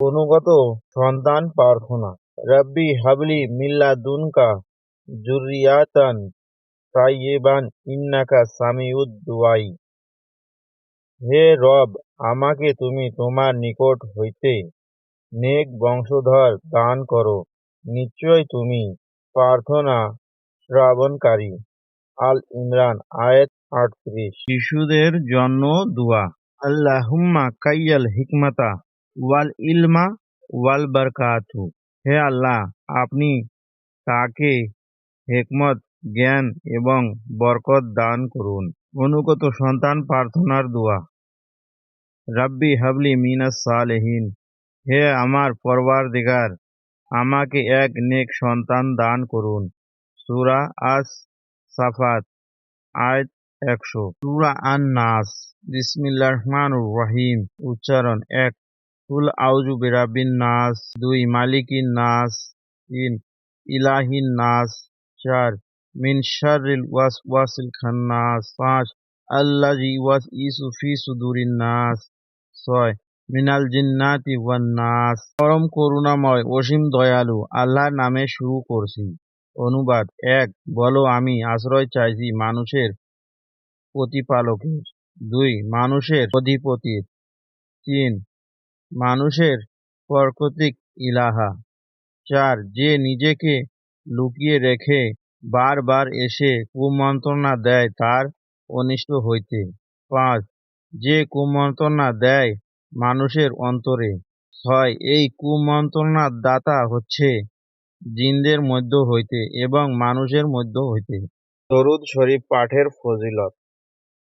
অনুগত সন্তান প্রার্থনা। রব্বি হাবলি মিল্লা দুনকা জুরিয়াতান তাইয়েবান, ইন্নাকা সামিউদ দুয়াই হে রব, আমাকে তুমি তোমার নিকট হইতে নেক বংশধর দান করো। নিশ্চয় তুমি প্রার্থনা শ্রাবণকারী। আল ইমরান, আয়াত আটত্রিশ। শিশুদের জন্য দোয়া। আল্লাহুম্মা কাইয়াল হিকমাতা। ওয়াল ইলমা ওয়াল বারকাতু হে আল্লাহ, আপনি তাকে হেকমত, জ্ঞান এবং বরকত দান করুন। অনুগত সন্তান প্রার্থনার দোয়া। রাব্বি হাবলি মিনাস সালেহীন। হে আমার পরওয়ারদিগার, আমাকে এক নেক সন্তান দান করুন। সুরা আস সাফাত আয়াত একশো। সূরা আন নাস বিসমিল্লাহির রহমানির রহিম। উচ্চারণ এক। কুল আউজু বিরাব্বিন নাস, দুই মালিকিন নাস, তিন ইলাহিন নাস, চার মিন শাররিল ওয়াসওয়াসিল খান্নাস, পাঁচ আল্লাযী ইউওয়াসউিসু ফি সুদুরিন নাস, ছয় মিনাল জিন্নাতি ওয়ান নাস। পরম করুণাময়, অসীম দয়ালু, আল্লাহর নামে শুরু করছি। অনুবাদ, এক, বলো আমি আশ্রয় চাইছি মানুষের প্রতিপালকের। দুই, মানুষের অধিপতির। তিন মানুষের প্রকৃতিক ইলাহা চার যে নিজেকে লুকিয়ে রেখে বারবার এসে কুমন্ত্রণা দেয়, তার অনিষ্ট হইতে। পাঁচ, যে কুমন্ত্রণা দেয় মানুষের অন্তরে ছয় এই কুমন্ত্রণার দাতা হচ্ছে জিনদের মধ্য হইতে এবং মানুষের মধ্য হইতে। দরুদ শরীফ পাঠের ফজিলত।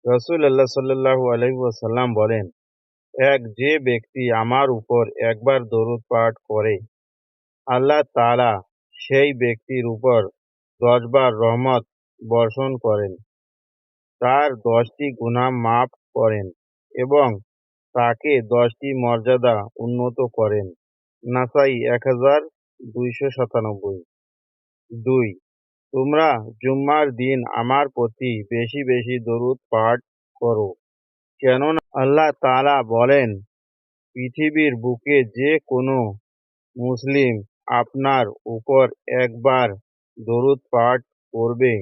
রসুল আল্লাহ সাল্লাহু আলহিসাল্লাম বলেন এক যে ব্যক্তি আমার উপর একবার দরুদ পাঠ করে, আল্লাহ তাআলা সেই ব্যক্তির উপর দশবার রহমত বর্ষণ করেন। তার দশটি গুনাহ মাফ করেন এবং তাকে দশটি মর্যাদা উন্নত করেন। নাসাই এক হাজার দুইশো সাতানব্বই। দুই, তোমরা জুম্মার দিন আমার প্রতি বেশি বেশি দরুদ পাঠ করো। কেননা আল্লাহ তাআলা বলেন, পৃথিবীর বুকে যে কোনো মুসলিম আপনার উপর একবার দরুদ পাঠ করবে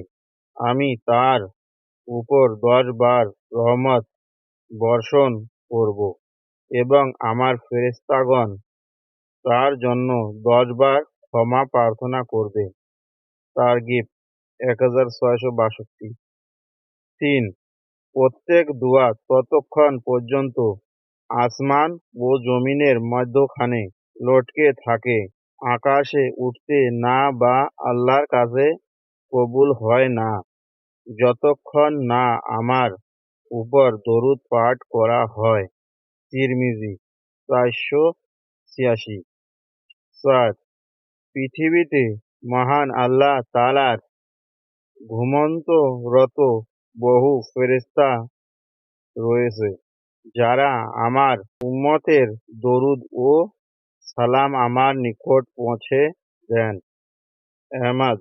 আমি তার উপর দশ বার রহমত বর্ষণ করব এবং আমার ফেরেশতাগণ তার জন্য দশ বার ক্ষমা প্রার্থনা করবে। তার গিফট এক হাজার ছয়শো বাষট্টি। তিন প্রত্যেক দোয়া ততক্ষণ পর্যন্ত আসমান ও জমিনের মধ্যখানে লটকে থাকে। আকাশে উঠতে না বা আল্লাহর কাছে কবুল হয় না। যতক্ষণ না আমার উপর দরুদ পাঠ করা হয়। তিরমিজি চারশো ছিয়াশি। সাত পৃথিবীতে মহান আল্লাহ তালার ঘুমন্তরত বহু ফেরেস্তা রয়েছে, যারা আমার উম্মতের দরুদ ও সালাম আমার নিকট পৌঁছে দেন। আহমদ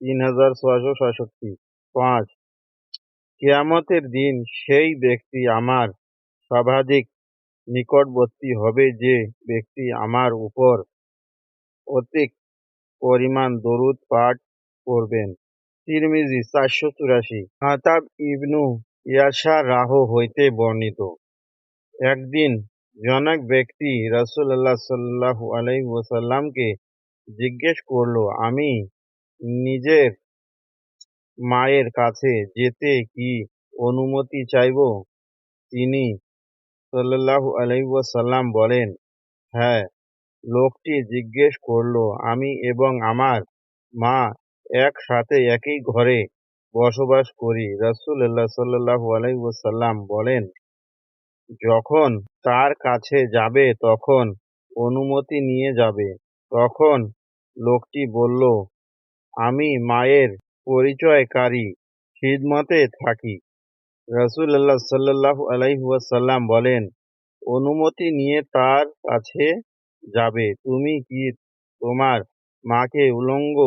তিন হাজার ছয়শো ছয়ষট্টি পাঁচ, কেয়ামতের দিন সেই ব্যক্তি আমার সর্বাধিক নিকটবর্তী হবে যে ব্যক্তি আমার উপর অধিক পরিমাণ দরুদ পাঠ করবেন। তিরমিজি, চারশো চুরাশি। আতাব ইবনু ইয়াসা রাহ হইতে বর্ণিত। একদিন জনক ব্যক্তি রসুল্লাহ সাল্লাহ আলাই ওসাল্লামকে জিজ্ঞেস করল, আমি নিজের মায়ের কাছে যেতে কি অনুমতি চাইব? তিনি সাল্লাহু আলাইসাল্লাম বলেন হ্যাঁ। লোকটি জিজ্ঞেস করল, আমি এবং আমার মা একসাথে একই ঘরে বসবাস করি। রসুল্লাহ সাল্লাহু আলাইসাল্লাম বলেন, যখন তার কাছে যাবে, তখন অনুমতি নিয়ে যাবে। তখন লোকটি বলল, আমি মায়ের পরিচয়কারী, খিদমতে থাকি। রসুল্লাহ সাল্লাহ আলাইসাল্লাম বলেন, অনুমতি নিয়ে তার কাছে যাবে। তুমি কি তোমার মাকে উলঙ্গ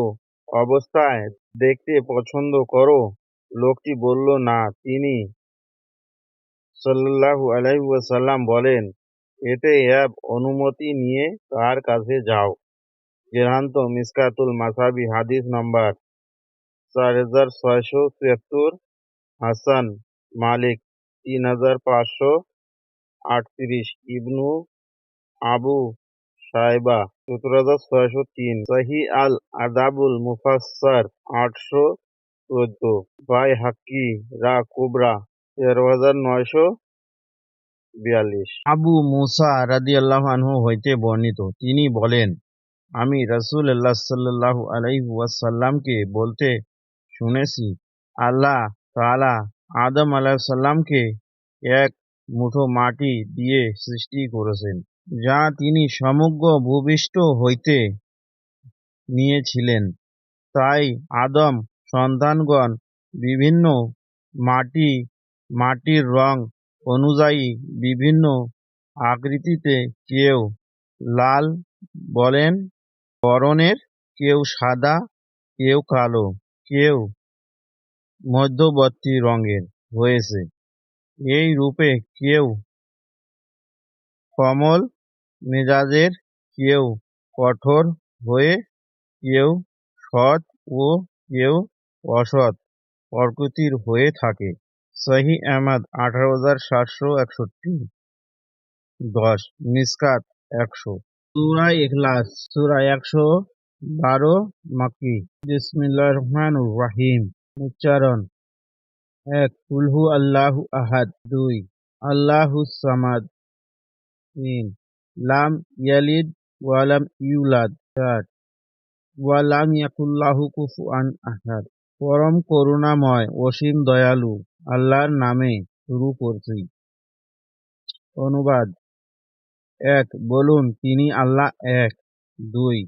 অবস্থায় দেখতে পছন্দ করো। লোকটি বলল, না, তিনি সাল্লাহু আলাইসাল্লাম বলেন, এতে অ্যাব অনুমতি নিয়ে তার কাছে যাও। গ্রান্ত মিসকাতুল মাসাবি, হাদিস নম্বর চার হাজার ছয়শো তিয়াত্তর, হাসান মালিক তিন হাজার পাঁচশো আটত্রিশ, ইবনু আবু সাইবা সতেরো হাজার ছয়শো তিন। সাহি আল আদাবুল মুফাসসার আটশো চোদ্দ। বাই হাক্কি, রা কুবরা, তেরো হাজার নয়শো বিয়াল্লিশ। আবু মুসা রাদিয়াল্লাহু আনহু হইতে বর্ণিত। তিনি বলেন, আমি রাসূলুল্লাহ সাল্লাল্লাহু আলাইহি ওয়াসাল্লামকে বলতে শুনেছি, আল্লাহ তাআলা আদম আলাইহিস সালামকে এক মুঠো মাটি দিয়ে সৃষ্টি করেছেন। যা তিনি সমগ্র ভূপৃষ্ঠ হইতে নিয়েছিলেন। তাই আদম সন্তানগণ বিভিন্ন মাটি, মাটির রং অনুযায়ী বিভিন্ন আকৃতিতে কেউ লাল বলেন বরণের কেউ সাদা, কেউ কালো, কেউ মধ্যবর্তী রঙের হয়েছে। এই রূপে কেউ কমল মেজাজের কেউ কঠোর হয়ে, কেউ সৎ ও কেউ অসৎ প্রকৃতির হয়ে থাকে। সহি আহমদ, আঠারো হাজার সাতশো একষট্টি। দশ, মিসকাত একশো। সুরাই ইখলাস সুরা একশো বারো মাকি বিসমিল্লাহ রহমান রাহিম। উচ্চারণ, এক, কুলহু আল্লাহু আহাদ। দুই, আল্লাহু সামাদ। তিন লাম ইয়ালিদ ওয়ালাম ইউলাদ চার ওয়ালাম ইয়াকুল্লাহু কুফুয়ান আহাদ পরম করুণাময়, অসীম দয়ালু, আল্লাহর নামে শুরু করছি। অনুবাদ। এক, বলুন, তিনি আল্লাহ এক। দুই,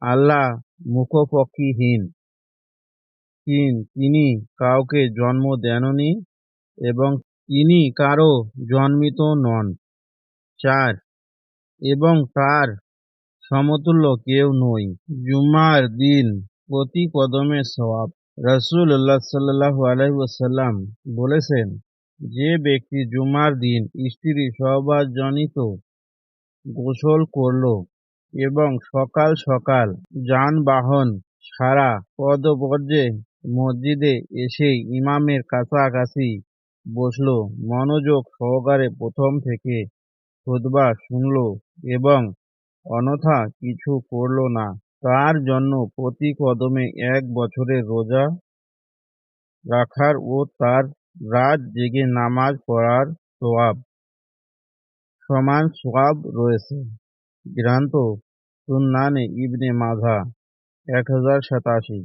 আল্লাহ মুখপক্ষীহীন। তিন, তিনি কাউকে জন্ম দেননি এবং তিনি কারও জন্মিত নন। চার এবং তার সমতুল্য কেউ নই। জুমার দিন প্রতি কদমে সওয়াব রসুল্লাহ সাল্লাহু আলহিসাল্লাম বলেছেন, যে ব্যক্তি জুমার দিন স্ত্রী সহবাসজনিত গোসল করল এবং সকাল সকাল যানবাহন সারা পদপর্যে মসজিদে এসে ইমামের কাছাকাছি বসল, মনোযোগ সহকারে প্রথম থেকে খুতবা শুনল এবং অনথা কিছু করল না। তার জন্য প্রতি কদমে এক বছরের রোজা রাখার ও তার রাত জেগে নামাজ পড়ার সোয়াব সমান সোয়াব রয়েছে। গ্রান্ত সুন্নানে ইবনে মাঝা এক হাজার সাতাশি।